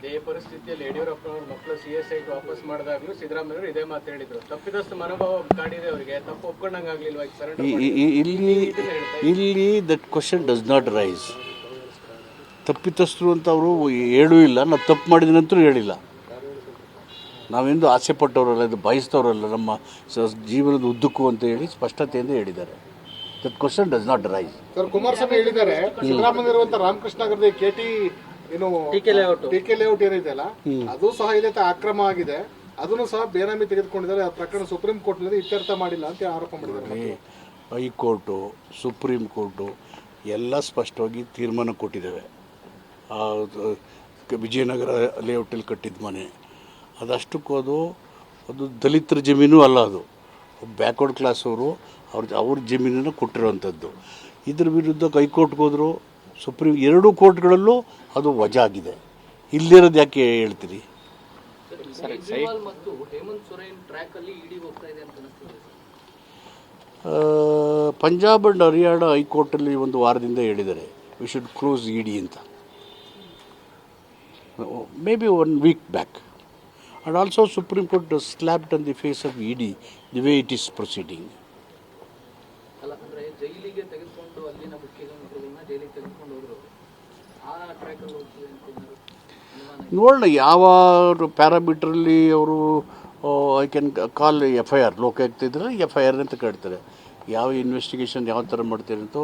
ಇದೇ ಪರಿಸ್ಥಿತಿಯಲ್ಲಿ ಯಡಿಯೂರಪ್ಪನವ್ರ ಮಕ್ಕಳು ಸಿ ಎಸ್ ಐಗೆ ವಾಪಸ್ ಮಾಡಿದಾಗ್ಲೂ ಸಿದ್ದರಾಮಯ್ಯವರು ಇದೇ ಮಾತು ಹೇಳಿದ್ರು. ತಪ್ಪಿದಷ್ಟು ಮನೋಭಾವ ಕಾಡಿದೆ ಅವರಿಗೆ. ತಪ್ಪು ಒಪ್ಕೊಂಡಂಗಾಗ್ಲಿಲ್ವಾ ಇಲ್ಲಿ ಇಲ್ಲಿ that question does not rise ತಪ್ಪಿತಸ್ಥರು ಅಂತ ಅವರು ಹೇಳೂ ಇಲ್ಲ. ನಾವು ತಪ್ಪು ಮಾಡಿದನಂತೂ ಹೇಳಿಲ್ಲ. ನಾವೆಂದು ಆಸೆ ಪಟ್ಟವರಲ್ಲ ಇದು ಬಯಸ್ತವರಲ್ಲ ನಮ್ಮ ಸ- ಜೀವನದ ಉದ್ದಕ್ಕೂ ಅಂತ ಹೇಳಿ ಸ್ಪಷ್ಟತೆಯಿಂದ ಹೇಳಿದ್ದಾರೆ. That question does not rise sir Kumaraswamy ಹೇಳಿದ್ದಾರೆ ಸಿದ್ದರಾಮಯ್ಯ ರಾಮಕೃಷ್ಣ ರಾಮಕೃಷ್ಣ ನಗರದ ಏನು ಟಿಕೆ ಲೇಔಟ್ ಏನಿದೆಯಲ್ಲ ಅದು ಸಹ ಇದೆ ತ- ಅಕ್ರಮ ಆಗಿದೆ. ಅದನ್ನು ಸಹ ಬೇನಾಮಿ ತೆಗೆದುಕೊಂಡಿದ್ದಾರೆ. ಆ ಪ್ರಕರಣ ಸುಪ್ರೀಂ ಕೋರ್ಟ್ನಲ್ಲಿ ಇತ್ಯರ್ಥ ಮಾಡಿಲ್ಲ ಅಂತ ಆರೋಪ ಮಾಡಿದ್ದಾರೆ ಹೈಕೋರ್ಟು ಸುಪ್ರೀಂ ಕೋರ್ಟು ಎಲ್ಲ ಸ್ಪಷ್ಟವಾಗಿ ತೀರ್ಮಾನ ಕೊಟ್ಟಿದ್ದಾವೆ. ಆ, ಕ- ವಿಜಯನಗರ ಲೇಔಟಲ್ಲಿ ಕಟ್ಟಿದ ಮನೆ. ಅದಷ್ಟಕ್ಕೂ ಅದು ಅದು ದಲಿತರ ಜಮೀನು ಅಲ್ಲ ಅದು. ಬ್ಯಾಕ್ವರ್ಡ್ ಕ್ಲಾಸ್ ಅವರು ಅವ್ರ ಅವ್ರ ಜಮೀನನ್ನು ಕೊಟ್ಟಿರುವಂಥದ್ದು. ಇದ್ರ ವಿರುದ್ಧ ಹೈಕೋರ್ಟ್ಗೆ ಹೋದರು ಸುಪ್ರೀಂ ಎರಡೂ ಕೋರ್ಟ್ಗಳಲ್ಲೂ ಅದು ವಜಾ ಆಗಿದೆ ಇಲ್ಲಿರೋದು ಯಾಕೆ ಹೇಳ್ತೀರಿ? ಕೇಜ್ರಿವಾಲ್ ಮತ್ತು ಹೇಮಂತ್ ಸೊರೇನ್ ಟ್ರ್ಯಾಕ್ ಅಲ್ಲಿ ಇಡಿ ಹೋಗ್ತಾ ಇದೆ ಅಂತ ಅನಿಸ್ತಿದೆ ಆ, ಪಂಜಾಬ್ ಆ್ಯಂಡ್ ಹರಿಯಾಣ ಹೈಕೋರ್ಟಲ್ಲಿ ಒಂದು ವಾರದಿಂದ ಹೇಳಿದ್ದಾರೆ we should close E D ಅಂತ. May be one week back and also supreme court slapped on the face of E D the way it is proceeding ನೋಡೋಣ ಯಾವ ಪ್ಯಾರಾಮೀಟ್ರಲ್ಲಿ ಅವರು I can call F I R Lokayukta ಇದ್ದರೆ F I R ಅಂತ ಕೇಳ್ತಾರೆ. ಯಾವ investigation ಯಾವ ಥರ ಮಾಡ್ತಾರೆ ಅಂತ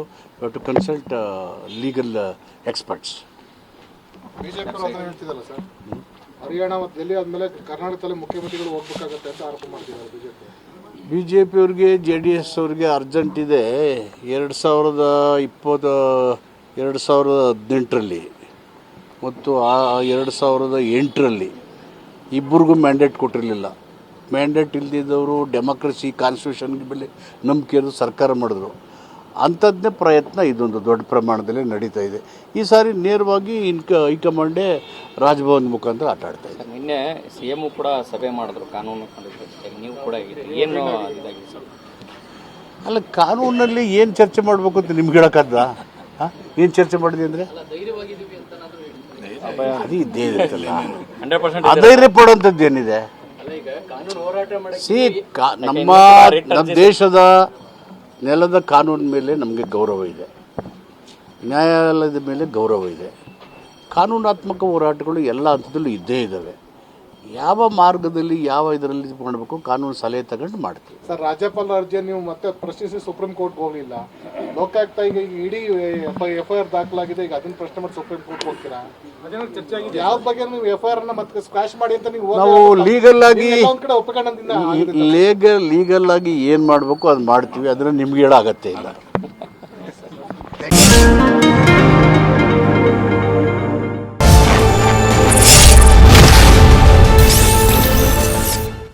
to consult legal experts Haryana ಮತ್ತು ಡೆಲ್ಲಿ ಆದಮೇಲೆ ಕರ್ನಾಟಕದಲ್ಲಿ ಮುಖ್ಯಮಂತ್ರಿಗಳು ಹೋಗ್ಬೇಕಾಗತ್ತೆ ಅಂತ ಆರೋಪ ಮಾಡ್ತಿದ್ದಾರೆ ಬಿಜೆಪಿ ಬಿ ಜೆ ಪಿಯವ್ರಿಗೆ ಜೆ ಡಿ ಎಸ್ ಅವ್ರಿಗೆ ಅರ್ಜೆಂಟ್ ಇದೆ. ಎರಡು ಸಾವಿರದ ಇಪ್ಪತ್ತು ಎರಡು ಸಾವಿರದ ಹದಿನೆಂಟರಲ್ಲಿ. ಮತ್ತು ಆ ಎರಡು ಸಾವಿರದ ಎಂಟರಲ್ಲಿ ಇಬ್ಬರಿಗೂ ಮ್ಯಾಂಡೇಟ್ ಕೊಟ್ಟಿರಲಿಲ್ಲ. ಮ್ಯಾಂಡೇಟ್ ಇಲ್ದಿದ್ದವರು ಡೆಮೋಕ್ರಸಿ ಕಾನ್ಸ್ಟಿಟ್ಯೂಷನ್ ಮೇಲೆ ನಂಬಿಕೆ ಇರೋದು ಸರ್ಕಾರ ಮಾಡಿದ್ರು. ಅಂಥದ್ದೇ ಪ್ರಯತ್ನ ಇದೊಂದು ದೊಡ್ಡ ಪ್ರಮಾಣದಲ್ಲಿ ನಡೀತಾ ಇದೆ. ಈ ಸಾರಿ ನೇರವಾಗಿ ಇನ್ಕ ಹೈಕಮಾಂಡೇ ರಾಜಭವನ್ ಮುಖಾಂತರ ಆಟ ಆಡ್ತಾ ಇದೆ. ನಿನ್ನೆ ಸಿ ಎಂ ಕೂಡ ಸಭೆ ಮಾಡಿದ್ರು ಕಾನೂನು ನೀವು ಕೂಡ. ಏನು ಇದಾಗಿದೆ ಸರ್? ಅಲ್ಲ ಕಾನೂನಲ್ಲಿ ಏನು ಚರ್ಚೆ ಮಾಡಬೇಕು ಅಂತ ನಿಮ್ಗೆ ಹೇಳೋಕ್ಕದ್ದ ಏನು ಚರ್ಚೆ ಮಾಡಿದೆ ಅಂದರೆ ಅಲ್ಲ ಧೈರ್ಯವಾಗಿದ್ದೀವಿ ಅಂತ ಏನಾದ್ರು ಹೇಳಿದ್ರು ಅದು ಇದ್ದೇ ಇರುತ್ತಲ್ಲ. ಹಂಡ್ರೆಡ್ ಪರ್ಸೆಂಟ್ ಅಧೈರ್ಯ ಪಡುವಂಥದ್ದು ಏನಿದೆ? ಕಾನೂನು ಸಿ ಕಾ ನಮ್ಮ ನಮ್ಮ ದೇಶದ ನೆಲದ ಕಾನೂನಿನ ಮೇಲೆ ನಮಗೆ ಗೌರವ ಇದೆ. ನ್ಯಾಯಾಲಯದ ಮೇಲೆ ಗೌರವ ಇದೆ. ಕಾನೂನಾತ್ಮಕ ಹೋರಾಟಗಳು ಎಲ್ಲ ಹಂತದಲ್ಲೂ ಇದ್ದೇ ಇದ್ದಾವೆ ಯಾವ ಮಾರ್ಗದಲ್ಲಿ ಯಾವ ಇದರಲ್ಲಿ ಮಾಡಬೇಕು ಕಾನೂನು ಸಲಹೆ ತಗೊಂಡು ಮಾಡ್ತೀವಿ. ಸರ್ ರಾಜ್ಯಪಾಲರ ಅರ್ಜಿಯನ್ನು ನೀವು ಮತ್ತೆ ಪ್ರಶ್ನಿಸಿ ಸುಪ್ರೀಂ ಕೋರ್ಟ್ ಹೋಗಲಿಲ್ಲ. ಲೋಕಾಯುಕ್ತ ಈಗ ಇಡೀ ಎಫ್ ಐ ಆರ್ ದಾಖಲಾಗಿದೆ ಈಗ ಅದನ್ನ ಪ್ರಶ್ನೆ ಮಾಡಿ ಸುಪ್ರೀಂ ಕೋರ್ಟ್ ಹೋಗ್ತೀರಾ? ಯಾವ ಬಗ್ಗೆ ನೀವು ಎಫ್ ಐ ಆರ್ ಅನ್ನ ಮತ್ತೆ ಸ್ಕ್ರಾಶ್ ಮಾಡಿ ಅಂತ ನೀವು ನಾವು. ಲೀಗಲ್ ಆಗಿ ನೀವೆಲ್ಲ ಒಂದ್ ಕಡೆ ಒಪ್ಪಿಕೊಂಡಂದಿಂದ ಆಗಿದೆ. ಲೀಗಲ್ ಲೀಗಲ್ ಆಗಿ ಏನು ಮಾಡಬೇಕು ಅದು ಮಾಡ್ತೀವಿ. ಅದನ್ನು ನಿಮ್ಗೆ ಹೇಳಾಗತ್ತೆ ಅಗತ್ಯ ಇಲ್ಲ.